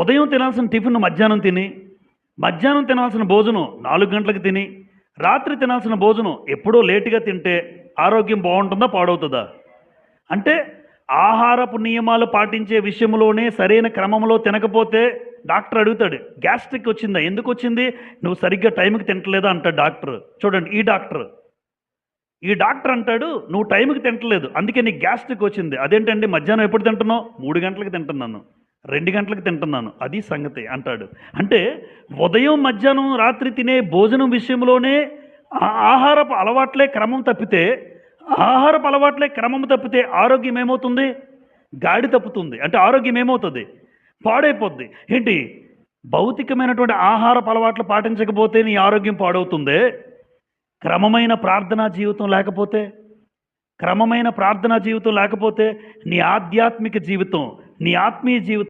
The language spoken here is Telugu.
ఉదయం తినాల్సిన టిఫిన్ మధ్యాహ్నం తిని మధ్యాహ్నం తినాల్సిన భోజనం నాలుగు గంటలకు తిని రాత్రి తినాల్సిన భోజనం ఎప్పుడో లేటుగా తింటే ఆరోగ్యం బాగుంటుందా పాడవుతుందా? అంటే ఆహారపు నియమాలు పాటించే విషయంలోనే సరైన క్రమంలో తినకపోతే డాక్టర్ అడుగుతాడు గ్యాస్ట్రిక్ వచ్చిందా ఎందుకు వచ్చింది? నువ్వు సరిగ్గా టైంకి తింటలేదా అంటాడు డాక్టర్. చూడండి ఈ డాక్టర్ ఈ డాక్టర్ అంటాడు నువ్వు టైంకి తింటలేదు అందుకే నీకు గ్యాస్ట్రిక్ వచ్చింది. అదేంటండి మధ్యాహ్నం ఎప్పుడు తింటున్నావు? మూడు గంటలకు తింటున్నాను. రెండు గంటలకు తింటున్నాను. అది సంగతి అంటాడు. అంటే ఉదయం మధ్యాహ్నం రాత్రి తినే భోజనం విషయంలోనే ఆహారపు అలవాట్లే క్రమం తప్పితే ఆహారపు అలవాట్లే క్రమం తప్పితే ఆరోగ్యం ఏమవుతుంది? గాడి తప్పుతుంది. అంటే ఆరోగ్యం ఏమవుతుంది? పాడైపోద్ది. ఏంటి? భౌతికమైనటువంటి ఆహారపు అలవాట్లు పాటించకపోతే నీ ఆరోగ్యం పాడవుతుంది? క్రమమైన ప్రార్థనా జీవితం లేకపోతే? క్రమమైన ప్రార్థనా జీవితం లేకపోతే నీ ఆధ్యాత్మిక జీవితం నీ ఆత్మీయ జీవితం